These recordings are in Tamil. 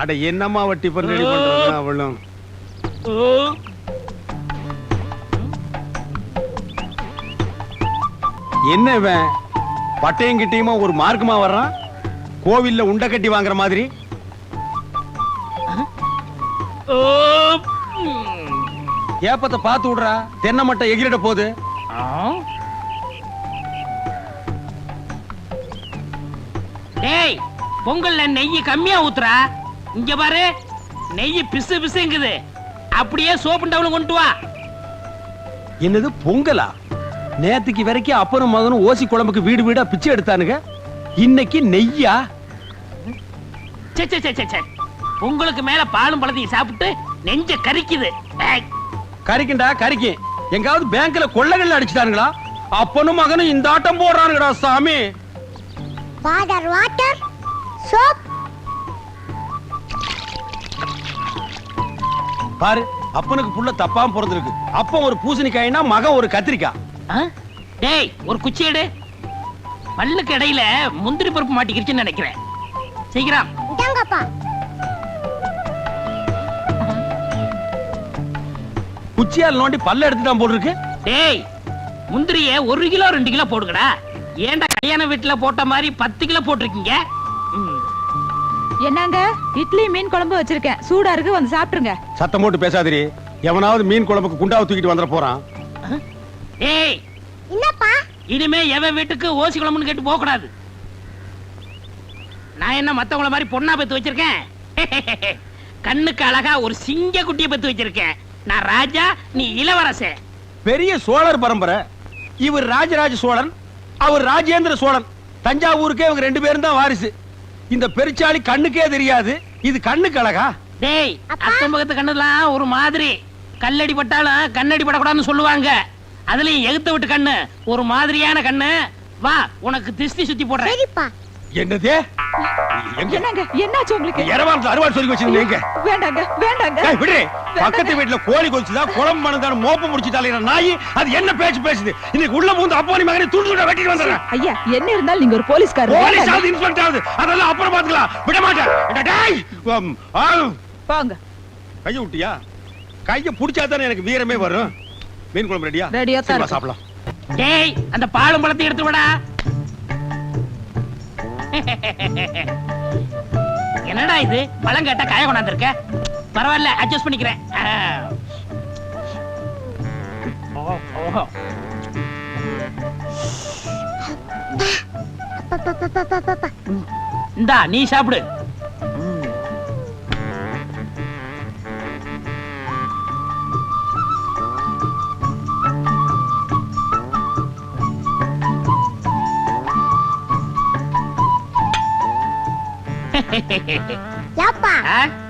அட என்னம்மா வட்டி பண்ணி பண்றது அவளும்? என்ன இவன்? பட்டையும் கிட்டையுமா ஒரு மார்க்கமா வர்றான்? கோவில்ல உண்டை கட்டி வாங்குற மாதிரி? ஏப்பத்தை பார்த்து விடுறா. தென்னை மட்டை எகிரிட போகுது. டேய் பொங்கல்ல நெய் கம்மியா ஊத்துறா. இங்க பாரு நெய் பிசு பிசுங்குது. அப்படியே சோப்பு டவுன் கொண்டு வா. என்னது பொங்கலா? நேத்துக்கு வரைக்கும் அப்பனும் மகனும் ஓசி குழம்புக்கு வீடு வீடா பிச்சை எடுத்தானுங்க? இன்னைக்கு நெய்யா? சே சே சே சே, சே பொங்கலுக்கு மேல பாலும் பழத்தையும் சாப்பிட்டு நெஞ்ச கரிக்குது. ஏய், கறிக்கிண்டா கறிக்கி எங்காவது பேங்க்ல கொள்ளைகள் அடிச்சுட்டானுங்களா? அப்பனும் மகனும் இந்த ஆட்டம் போடுறானுங்கடா சாமி. Father water, soap, பாரு அப்பனுக்கு புள்ள தப்பாம பிறந்திருக்கு அப்பன் ஒரு பூசணிக்காய்னா மகன் ஒரு கத்திரிக்காய்? டேய் ஒரு குச்சி எடு. பல்லுக்கு இடையில முந்திரி பருப்பு மாட்டிக்கிருச்சுன்னு நினைக்கிறேன். சீக்கிரம். குச்சியால் நோண்டி பல்ல எடுத்துட்டான் போல் இருக்கு டேய் முந்திரிய ஒரு கிலோ ரெண்டு கிலோ போடுங்கடா. ஏன்டா கல்யாண வீட்டுல போட்ட மாதிரி பத்து கிலோ போட்டிருக்கீங்க. என்னங்க? இட்லி மீன் குழம்பு வச்சிருக்கேன். சூடா இருக்கு வந்து சாப்பிட்டுருங்க. சத்தம் போட்டு பேசாதிரி எவனாவது மீன் குழம்புக்கு குண்டாவை தூக்கிட்டு வந்துட போறான். டேய் என்னப்பா? இனிமே எவன் வீட்டுக்கு ஓசி குழம்புன்னு கேட்டு போக கூடாது நான் என்ன மத்தவங்கள மாதிரி பொண்ணா பெத்து வச்சிருக்கேன்? கண்ணுக்கு அழகா ஒரு சிங்க குட்டியை பெத்து வச்சிருக்கேன். நான் ராஜா நீ இளவரசன் பெரிய சோழர் பரம்பரை. இவர் ராஜராஜ சோழன் அவர் ராஜேந்திர சோழன். தஞ்சாவூருக்கே இவங்க ரெண்டு பேரும் தான் வாரிசு. இந்த பெருச்சாளி கண்ணுக்கே தெரியாது. இது கண்ணுக்கு அழகா? டேய். அக்கம் பக்கத்து கண்ணுலாம் ஒரு மாதிரி. கல்லடி பட்டாலும் கண்ணடி படக்கூடாதுன்னு சொல்லுவாங்க. அதுலயும் எகுத்த விட்டு கண்ணு. ஒரு மாதிரியான கண்ணு. வா உனக்கு திஷ்டி சுத்தி போடுறேன். சரிப்பா. என்னதே? எங்க என்னங்க? என்னாச்சு உங்களுக்கு? இரவாரத்து அறுவாள் சொல்லி வச்சிருந்தீங்க? வேண்டாங்க வேண்டாங்க. ஏய், விடு. பக்கத்து வீட்டுல கோழி கொதிச்சுதா குழம்பு மணந்தான மோப்ப முடிச்சுட்டாலே நாய்? அது என்ன பேச்சு பேசுது? இன்னைக்கு உள்ள பூந்து அப்பா நீ மகனை துண்டு துண்டா வெட்டிட்டு வந்துடுறேன். ஐயா என்ன இருந்தாலும் நீங்க ஒரு போலீஸ்காரர் போலீஸ். ஆகுது இன்ஸ்பெக்டர் ஆகுது அதெல்லாம் அப்புறம் பாத்துக்கலாம் விட மாட்டேன். போங்க கைய விட்டியா கைய புடிச்சா தானே எனக்கு வீரமே வரும். மீன் குழம்பு ரெடியா? ரெடியா தான். சாப்பிடலாம். டேய் அந்த பாலும் பழத்தை எடுத்து விடா. என்னடா இது? பழம் கேட்டா காய கொண்டாந்துருக்க? பரவாயில்ல அட்ஜஸ்ட் பண்ணிக்கிறேன். இந்தா நீ சாப்பிடு யாப்பா?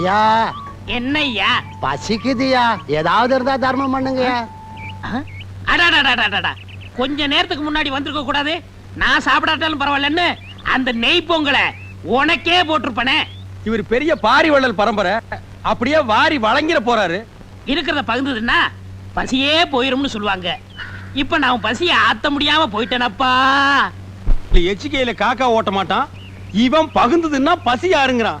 ஐயா. என்னய்யா? பசிக்குதுயா ஏதாவது இருந்தா தர்மம் பண்ணுங்கய்யா ஆ? அடாடாடாடாடாடா. கொஞ்ச நேரத்துக்கு முன்னாடி வந்திருக்க கூடாது. நான் சாப்பிடாட்டாலும் பரவாயில்லன்னு அந்த நெய் பொங்கலை உனக்கே போட்டிருப்பனே. இவர் பெரிய பாரி வள்ளல் பரம்பரை. அப்படியே வாரி வழங்கிட போறாரு. இருக்கிறத பகிர்ந்ததுன்னா பசியே போயிரும்னு சொல்லுவாங்க. இப்ப நான் பசியை ஆத்த முடியாம போயிட்டேனப்பா. எச்சிக்கையில காக்கா ஓட்ட மாட்டான். இவன் பகுந்ததுன்னா பசி யாருங்கிறான்?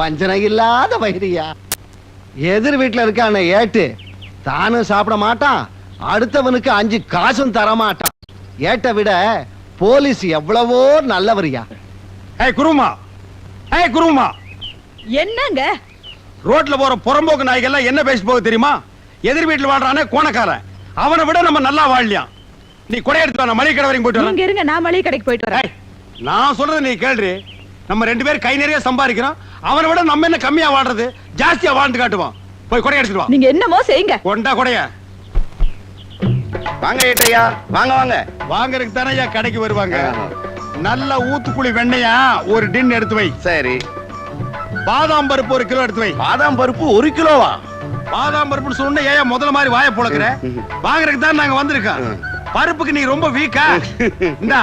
வஞ்சனை இல்லாத வைரியா எதிர் வீட்டுல இருக்கான ஏட்டு தானும் சாப்பிட மாட்டான் அடுத்தவனுக்கு அஞ்சு காசும் தரமாட்டான். ஏட்ட விட போலீஸ் எவ்வளவோ நல்லவரியா. ஏய் குருமா. ஏய் குருமா. என்னங்க? ரோட்ல போற புறம்போக்கு நாய்கள்லாம் என்ன பேசி போக தெரியுமா? எதிர் வீட்டுல வாழ்றானே கோணக்காரன். அவனை விட நம்ம நல்லா வாழலாம் நீ கொடை எடுத்து மளிகை கடை வரைக்கும் போயிட்டு வரேன். இருங்க நான் மளிகை கடைக்கு போயிட்டு வரேன். ஏய், நான் சொல்றதை நீ கேள்றி. நம்ம ரெண்டு பேரும் கை நிறைய சம்பாதிக்கிறோம். அவனை விட நம்ம என்ன கம்மியா வாழ்றது? ஜாஸ்தியா வாழ்ந்து காட்டுவான் போய் கொடை வா. நீங்க என்னமோ செய்யுங்க. கொண்டா கொடைய. வாங்க ஏட்டையா வாங்க வாங்க. வாங்கறதுக்கு தானே ஐயா கடைக்கு வருவாங்க. நல்ல ஊத்துக்குழி வெண்ணையா ஒரு டின் எடுத்து வை. சரி. பாதாம் பருப்பு ஒரு கிலோ எடுத்து வை. பாதாம் பருப்பு ஒரு கிலோவா? பாதாம் பருப்புன்னு சொன்ன ஏன் முதல்ல மாதிரி வாயை புழக்கிற? வாங்குறதுக்கு தான் நாங்க வந்திருக்கோம். பருப்புக்கு நீ ரொம்ப வீக்கா இந்தா.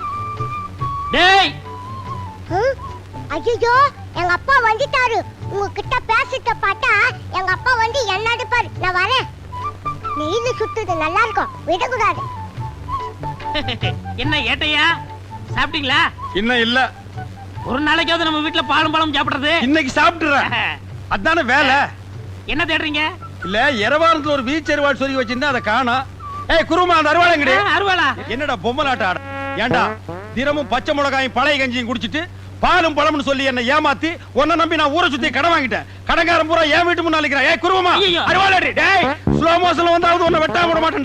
டேய்! ஐயோ எங்க அப்பா வந்துட்டாரு. உங்ககிட்ட பேசிட்ட பார்த்தா எங்க அப்பா வந்து என்ன அடிப்பாரு? நான் வரேன். நெய்ல சுத்துது நல்லா இருக்கும். விடக்கூடாது. என்ன ஏட்டையா? சாப்பிட்டீங்களா? இன்னும் இல்ல. ஒரு நாளைக்காவது நம்ம வீட்டுல பாலும் பழம் சாப்பிடுறது. இன்னைக்கு சாப்பிட்டுறேன். அதானே வேலை? என்ன தேடுறீங்க? இல்ல இரவாரத்துல ஒரு வீச் அருவாள் சொல்லி வச்சிருந்தா அதை காணோம். ஏய் குருமா அந்த அருவாள் அருவாளா? என்னடா பொம்மலாட்ட ஆட? ஏன்டா தினமும் பச்சை மிளகாயும் பழைய கஞ்சியும் குடிச்சிட்டு பாலும் பழம்னு சொல்லி என்ன ஏமாத்தி உன்னை நம்பி நான் ஊரை சுத்தி கடன் வாங்கிட்டேன் கடன்காரன் பூரா என் வீட்டு நிக்கிறான். ஏய் குருவமா. அருவாளடி டேய் ஸ்லோ மோஷன்ல வந்தாவது உன்னை வெட்டாம விட மாட்டேன்டா